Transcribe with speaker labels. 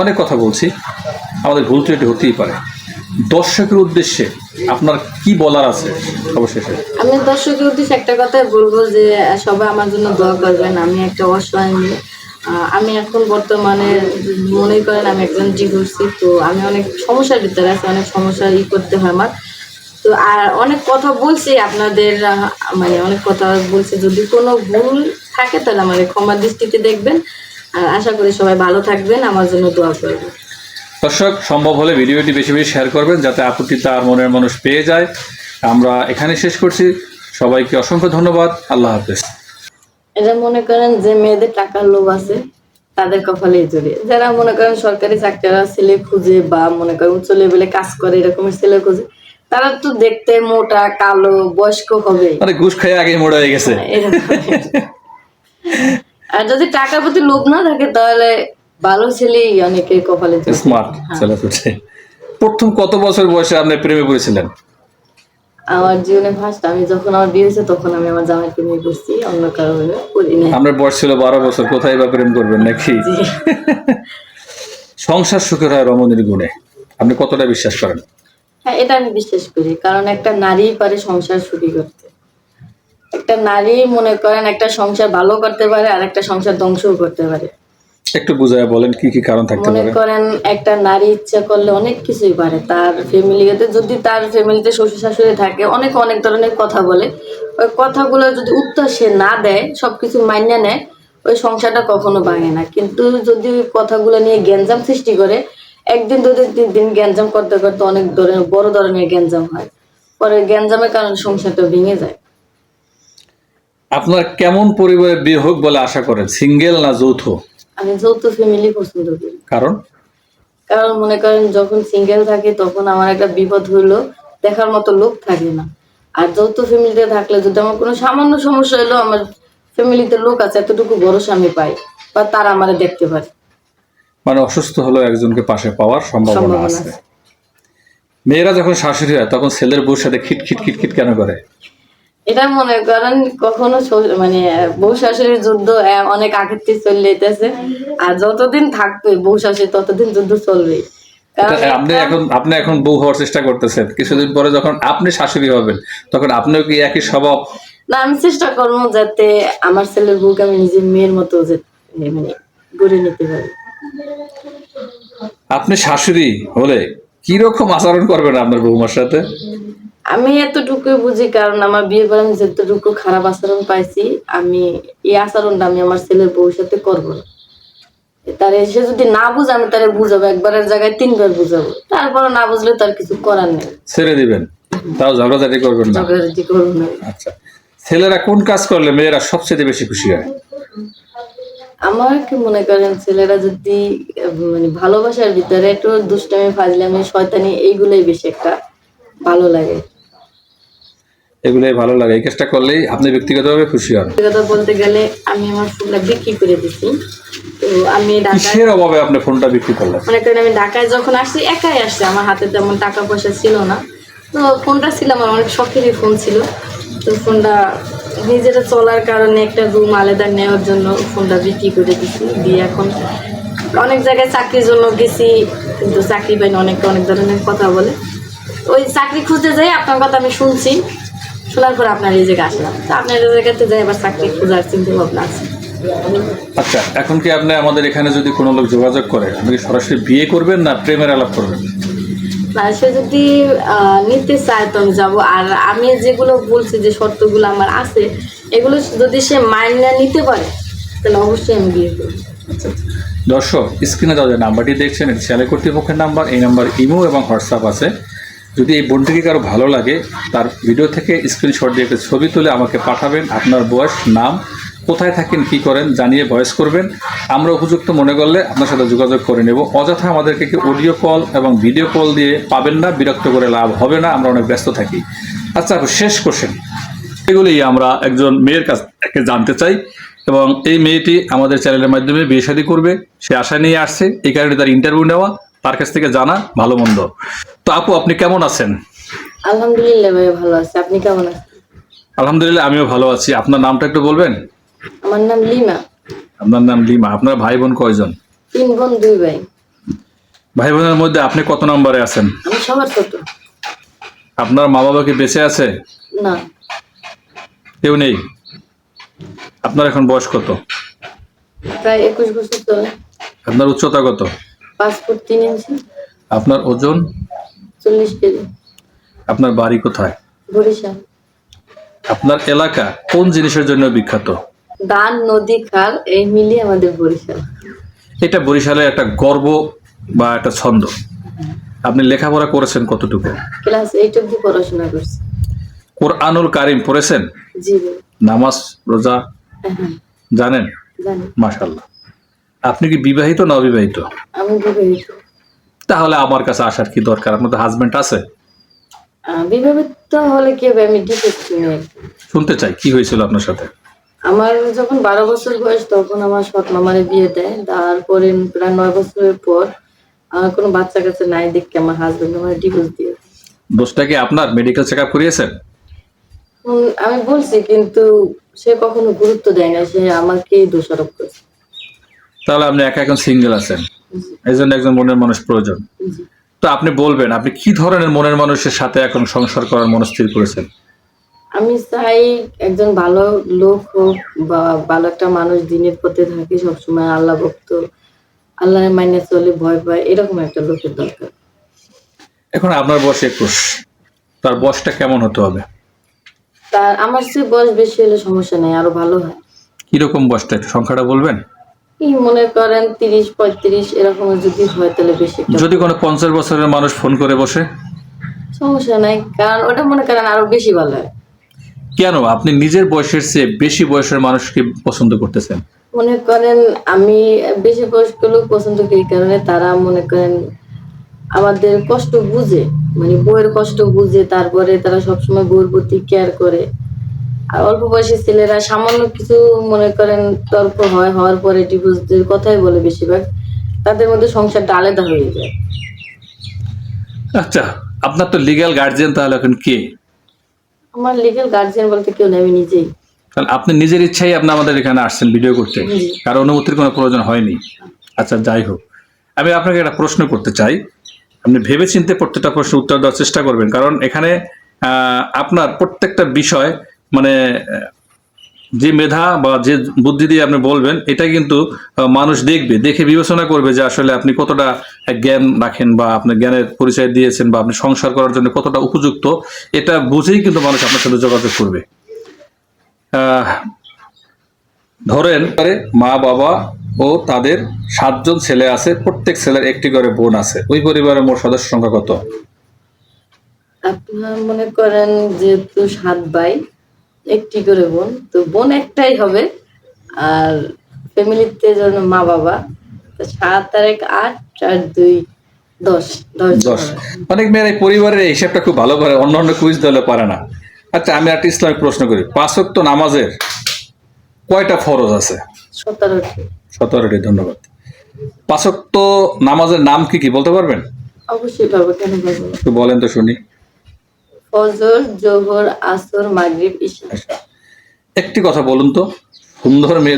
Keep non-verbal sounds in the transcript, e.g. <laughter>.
Speaker 1: অনেক কথা বলছি। আমাদের ভুল ত্রুটি হতেই পারে। দর্শকের উদ্দেশ্যে আপনার কি বলার আছে অবশেষে?
Speaker 2: আমি দর্শকের উদ্দেশ্যে একটা কথাই বলব যে, সবাই আমার জন্য দোয়া করবেন। আমি একটা অসহায় মেয়ে। আমি এখন বর্তমানে মনে করেন আমি একজন ডিভোর্সি তো আমি অনেক সমস্যার ভিতরে আছি, অনেক সমস্যা ই করতে হয় আমার। তো আর অনেক কথা বলছি আপনাদের মানে অনেক কথা বলছি। যদি কোনো ভুল থাকে তাহলে আমার ক্ষমা দৃষ্টিতে দেখবেন। আর আশা করি সবাই ভালো থাকবেন আমার জন্য দোয়া করবেন।
Speaker 1: দর্শক সম্ভব হলে ভিডিওটি বেশি বেশি শেয়ার করবেন যাতে আপত্তি তার মনের মানুষ পেয়ে যায়। আমরা এখানে শেষ করছি। সবাইকে অসংখ্য ধন্যবাদ। আল্লাহ হাফেজ।
Speaker 2: এটা মনে করেন যে মেয়েদের টাকার লোভ আছে তাদের কপালে জড়িয়ে। যারা মনে করেন সরকারি চাকরিরা ছেলে খুঁজে বা মনে করেন উচ্চ লেভেলে কাজ করে এরকমের ছেলে খুঁজে তারা তো দেখতে মোটা কালো বয়স্ক হবে
Speaker 1: মানে ঘুষ খেয়ে আগে মোড়া হয়ে গেছে।
Speaker 2: এরকম। <laughs> আর যদি টাকার প্রতি লোভ না থাকে তাহলে ভালো ছেলেই অনেকে কপালে
Speaker 1: স্মার্ট ছেলে ফুটে প্রথম কত বছর বয়সে আপনি প্রেমে পড়েছিলেন?
Speaker 2: আমার জীবনে ফার্স্ট আমি যখন আমার বিয়ে হয়েছে তখন আমি আমার জামাইকে নিয়ে করছি অন্য কারণে করি নাই।
Speaker 1: আপনার বয়স ছিল বারো বছর কোথায় বা প্রেম করবেন নাকি? সংসার সুখের হয় রমণীর গুণে। আপনি কতটা বিশ্বাস করেন?
Speaker 2: হ্যাঁ এটা আমি বিশ্বাস করি কারণ একটা নারী পারে সংসার সুখী করতে। একটা নারী মনে করেন একটা সংসার ভালো করতে পারে আর একটা সংসার ধ্বংসও করতে পারে।
Speaker 1: একটু বুঝায় বলেন কি কি কারণ থাকতে পারে?
Speaker 2: মনে করেন একটা নারী ইচ্ছা করলে অনেক কিছুই পারে। তার ফ্যামিলিতে যদি তার ফ্যামিলিতে শ্বশুর শাশুড়ি থাকে অনেক অনেক ধরনের কথা বলে। ওই কথাগুলো যদি উত্তর সে না দেয় সবকিছু মান্য নেয় ওই সংসারটা কখনো ভাঙে না। কিন্তু যদি ওই কথাগুলো নিয়ে গ্যাঞ্জাম সৃষ্টি করে একদিন দুদিন তিন দিন গ্যাঞ্জাম করতে করতে অনেক ধরনের বড় ধরনের গ্যাঞ্জাম হয়। পরে গ্যাঞ্জামের কারণে সংসারটা ভেঙে যায়।
Speaker 1: আপনার কেমন পরিবারে বিয়ে হোক বলে আশা করেন? সিঙ্গেল না যৌথ?
Speaker 2: আমি যৌথ ফ্যামিলি পছন্দ করি।
Speaker 1: কারণ?
Speaker 2: কারণ মনে করেন যখন সিঙ্গেল থাকে তখন আমার একটা বিপদ হইল দেখার মতো লোক থাকে না। আর যৌথ ফ্যামিলিতে থাকলে যদি আমার কোনো সামান্য সমস্যা হলো আমার ফ্যামিলিতে লোক আছে এতটুকু ভরসা আমি পাই বা তারা আমারে দেখতে পারে।
Speaker 1: মানে অসুস্থ হলেও একজনকে পাশে পাওয়ার সম্ভাবনা আছে। মেয়েরা যখন শাশুড়ি হয় তখন ছেলের বউর সাথে খিট খিট খিট খিট কেন করে?
Speaker 2: এটা মনে করেন কখনো মানে বউ শাশুড়ির যুদ্ধ অনেক আগের থেকে চলে যেতেছে আর যতদিন থাকবে বউ শাশুড়ি ততদিন যুদ্ধ চলবে
Speaker 1: আপনি এখন আপনি এখন বউ হওয়ার চেষ্টা করতেছেন। কিছুদিন পরে যখন আপনি শাশুড়ি হবেন তখন আপনিও কি একই স্বভাব?
Speaker 2: না আমি চেষ্টা করব যাতে আমার ছেলের বউকে আমি নিজের মেয়ের মতো যে মানে গড়ে নিতে পারি।
Speaker 1: আপনি শাশুড়ি হলে কি রকম আচরণ করবেন আপনার বৌমার সাথে?
Speaker 2: আমি এতটুকু বুঝি কারণ আমার বিয়ে করে আমি যতটুকু খারাপ আচরণ পাইছি আমি এই আচরণটা আমি আমার ছেলের বউর সাথে করব না। তারে সে যদি না বুঝে আমি তারে বুঝাবো একবারের জায়গায় তিনবার বুঝাবো। তারপরে না বুঝলে তার কিছু করার নেই।
Speaker 1: ছেড়ে দিবেন? তাও ঝগড়াঝাটি করবেন না?
Speaker 2: ঝগড়াঝাটি করব না।
Speaker 1: আচ্ছা। ছেলেরা কোন কাজ করলে মেয়েরা সবচেয়ে বেশি খুশি হয়?
Speaker 2: আমার কি মনে করেন ছেলেরা যদি মানে ভালোবাসার ভিতরে একটু দুষ্টামি ফাজলামি শয়তানি এইগুলোই বেশি একটা ভালো লাগে।
Speaker 1: এগুলোই ভালো লাগে। এই কাজটা করলেই আপনি ব্যক্তিগতভাবে খুশি হন।
Speaker 2: সত্যি বলতে গেলে আমি আমার ফুলটা বিক্রি করে দিছি। তো আমি ঢাকায়
Speaker 1: কিসের অভাবে আপনি ফোনটা বিক্রি করলেন?
Speaker 2: মনে করেন আমি ঢাকায় যখন আসছি একাই আসছি। আমার হাতে তেমন টাকা পয়সা ছিল না। তো ফোনটা ছিল আমার অনেক শখেরই ফোন ছিল। তো ফোনটা নিজেরা চলার কারণে একটা রুম আলাদা নেওয়ার জন্য ফোনটা বিক্রি করে দিছি। দিয়ে এখন অনেক জায়গায় চাকরির জন্য গেছি কিন্তু চাকরি পাইনি অনেক অনেক ধরনের কথা বলে। ওই চাকরি খুঁজতে যাই আপনার কথা আমি শুনছি। শোনার পর আপনার এই জায়গায় আসলাম। তো আপনার এই জায়গাতে যাই আবার চাকরি খোঁজার চিন্তা ভাবনা আছে।
Speaker 1: আচ্ছা এখন কি আপনি আমাদের এখানে যদি কোনো লোক যোগাযোগ করে আপনি কি সরাসরি বিয়ে করবেন না প্রেমের আলাপ করবেন?
Speaker 2: না সে যদি নিতে চায় তো আমি যাব। আর আমি যেগুলো বলছি যে শর্তগুলো আমার আছে এগুলো যদি সে মাইন্ড না নিতে পারে তাহলে অবশ্যই আমি বিয়ে করব।
Speaker 1: আচ্ছা দর্শক স্ক্রিনে দেওয়া যে নাম্বারটি দেখছেন এটি চ্যানেল কর্তৃপক্ষের নাম্বার এই নাম্বার ইমো এবং হোয়াটসঅ্যাপ আছে। যদি এই বোনটিকে কারও ভালো লাগে, তার ভিডিও থেকে স্ক্রিনশট দিয়ে একটা ছবি তুলে আমাকে পাঠাবেন। আপনার বয়স, নাম, কোথায় থাকেন, কি করেন, জানিয়ে ভয়েস করবেন। আমরা উপযুক্ত মনে করলে আপনার সাথে যোগাযোগ করে নেব। অযথা আমাদেরকে কি অডিও কল এবং ভিডিও কল দিয়ে পাবেন না, বিরক্ত করে লাভ হবে না, আমরা অনেক ব্যস্ত থাকি। আচ্ছা শেষ কোশ্চেন এগুলোই আমরা একজন মেয়ের কাছ থেকে জানতে চাই এবং এই মেয়েটি আমাদের চ্যানেলের মাধ্যমে বিয়ে শাদী করবে। সে আশা নিয়ে আসছে, এই কারণে তার ইন্টারভিউ নেওয়া, তার কাছ থেকে জানা, ভালো মন্দ। তো আপু আপনি কেমন আছেন?
Speaker 2: আলহামদুলিল্লাহ ভাই ভালো আছে। আপনি কেমন আছেন?
Speaker 1: আলহামদুলিল্লাহ আমিও ভালো আছি। আপনার নামটা একটু বলবেন?
Speaker 2: আমার নাম লিমা।
Speaker 1: আপনার নাম লিমা। আপনার ভাই বোন কয়জন?
Speaker 2: তিন বোন দুই ভাই।
Speaker 1: ভাই বোনের মধ্যে আপনি কত নম্বরে আছেন?
Speaker 2: আমি সবার ছোট।
Speaker 1: আপনার মা বাবা কি বেঁচে আছে?
Speaker 2: না।
Speaker 1: কেউ নেই? আপনার এখন বয়স কত?
Speaker 2: প্রায় একুশ বছর
Speaker 1: আপনার উচ্চতা কত?
Speaker 2: পাঁচ ফুট তিন ইঞ্চি।
Speaker 1: আপনার ওজন?
Speaker 2: চল্লিশ কেজি।
Speaker 1: আপনার বাড়ি কোথায়?
Speaker 2: বরিশাল।
Speaker 1: আপনার এলাকা কোন জিনিসের জন্য বিখ্যাত?
Speaker 2: দান নদী খাল এই মিলিয়ে আমাদের বরিশাল।
Speaker 1: এটা বরিশালের একটা গর্ব বা একটা ছন্দ। আপনি লেখাপড়া করেছেন কতটুকু?
Speaker 2: ক্লাস এইট অব্দি পড়াশোনা করছি।
Speaker 1: কোরআনুল কারিম পড়েছেন?
Speaker 2: জি
Speaker 1: নামাজ রোজা?
Speaker 2: হ্যাঁ
Speaker 1: জানেন?
Speaker 2: জানি।
Speaker 1: মাশাল্লাহ আপনি কি বিবাহিত না অবিবাহিত?
Speaker 2: আমি বিবাহিত।
Speaker 1: তাহলে আমার কাছে আসার কি দরকার? আপনার তো হাজবেন্ড আছে।
Speaker 2: বিবাহিত হলে কি হবে? আমি
Speaker 1: শুনতে চাই কি হয়েছিল আপনার সাথে?
Speaker 2: আমার যখন বারো বছর বয়স তখন আমার সৎ মামারে বিয়ে দেয়। তারপরে প্রায় নয় বছরের পর আমার কোনো বাচ্চা কাছে নাই দেখে আমার হাজবেন্ড আমার ডিভোর্স দিয়ে দেয়।
Speaker 1: দোষটা কি আপনার? মেডিকেল চেক আপ করিয়েছেন
Speaker 2: আমি বলছি কিন্তু সে কখনো গুরুত্ব দেয় না। সে আমাকেই দোষারোপ করছে।
Speaker 1: তাহলে আপনি একা এখন সিঙ্গেল আছেন। এই জন্য একজন মনের মানুষ প্রয়োজন। তো আপনি বলবেন আপনি কি ধরনের মনের মানুষের সাথে এখন সংসার করার মনস্থির করেছেন?
Speaker 2: আমি চাই একজন ভালো লোক হোক বা ভালো একটা মানুষ দিনের পথে থাকে সবসময় আল্লাহ ভক্ত আল্লাহর মাইনে চলে ভয় পায় এরকম একটা লোকের দরকার।
Speaker 1: এখন আপনার বয়স একুশ। তার বয়সটা কেমন হতে হবে?
Speaker 2: তার আমার চেয়ে বয়স বেশি হলে সমস্যা নেই আরও ভালো হয়।
Speaker 1: কীরকম বয়সটা সংখ্যাটা বলবেন?
Speaker 2: কি মনে করেন তিরিশ পঁয়ত্রিশ এরকম যদি হয় তাহলে বেশি।
Speaker 1: যদি কোনো পঞ্চাশ বছরের মানুষ ফোন করে বসে?
Speaker 2: সমস্যা নাই কারণ ওটা মনে করেন আরও বেশি ভালো হয়।
Speaker 1: কেন? আপনি নিজের বয়সের চেয়ে বেশি বয়সের মানুষকে পছন্দ করতেছেন।
Speaker 2: মনে করেন আমি বেশি বয়স্ক লোক পছন্দ করি এই কারণে তারা মনে করেন আমাদের কষ্ট বুঝে মানে বউয়ের কষ্ট বুঝে তারপরে তারা সবসময় বউয়ের প্রতি কেয়ার করে। আর অল্প বয়সী ছেলেরা সামান্য কিছু মনে করেন তর্ক হয় হওয়ার পরে ডিভোর্সের কথাই বলে বেশিরভাগ। তাদের মধ্যে সংসারটা আলাদা হয়ে যায়।
Speaker 1: আচ্ছা আপনার তো লিগ্যাল গার্জিয়ান তাহলে এখন কে?
Speaker 2: আমার লিগেল গার্জিয়ান বলতে কেউ নেই আমি নিজেই।
Speaker 1: তাহলে আপনি নিজের ইচ্ছাই আপনি আমাদের এখানে আসছেন ভিডিও করতে। কারও অনুমতির কোনো প্রয়োজন হয়নি। আচ্ছা যাই হোক। আমি আপনাকে একটা প্রশ্ন করতে চাই। আপনি ভেবে চিনতে প্রত্যেকটা প্রশ্নের উত্তর দেওয়ার চেষ্টা করবেন। কারণ এখানে আহ, আপনার প্রত্যেকটা বিষয় মানে যে মেধা বা যে বুদ্ধি দিয়ে আপনি বলবেন এটা কিন্তু মানুষ দেখবে, দেখে বিবেচনা করবে যে আসলে আপনি কতটা জ্ঞান রাখেন বা আপনি জ্ঞানের পরিচয় দিয়েছেন বা আপনি সংসার করার জন্য কতটা উপযুক্ত, এটা বুঝেই কিন্তু মানুষ আপনার সাথে যোগাযোগ করবে। ধরেন, মা, বাবা ও তাদের সাতজন ছেলে আছে, প্রত্যেক ছেলের একটি করে বোন আছে, ওই পরিবারের মোট সদস্য সংখ্যা কত?
Speaker 2: আপনার মনে করেন যেহেতু সাত ভাই একটি করে বোন। তো বোন একটাই হবে আর ফ্যামিলিতে যেন মা বাবা সাত আর এক আট চার দুই দশ দশ
Speaker 1: অনেক মেয়ের পরিবারের হিসাবটা খুব ভালো করে অন্য অন্য কুইজ দলে পারে না। আচ্ছা আমি একটা ইসলামিক প্রশ্ন করি। পাঁচক্ত নামাজের কয়টা ফরজ আছে?
Speaker 2: সতেরোটি।
Speaker 1: সতেরোটি ধন্যবাদ। পাঁচক্ত নামাজের নাম কি কি বলতে পারবেন?
Speaker 2: অবশ্যই পাবো কেন?
Speaker 1: একটু বলেন তো শুনি।
Speaker 2: ফজর জোহর আসর মাগরিব ইশা
Speaker 1: একটি কথা বলুন তো সুন্দর মেয়ে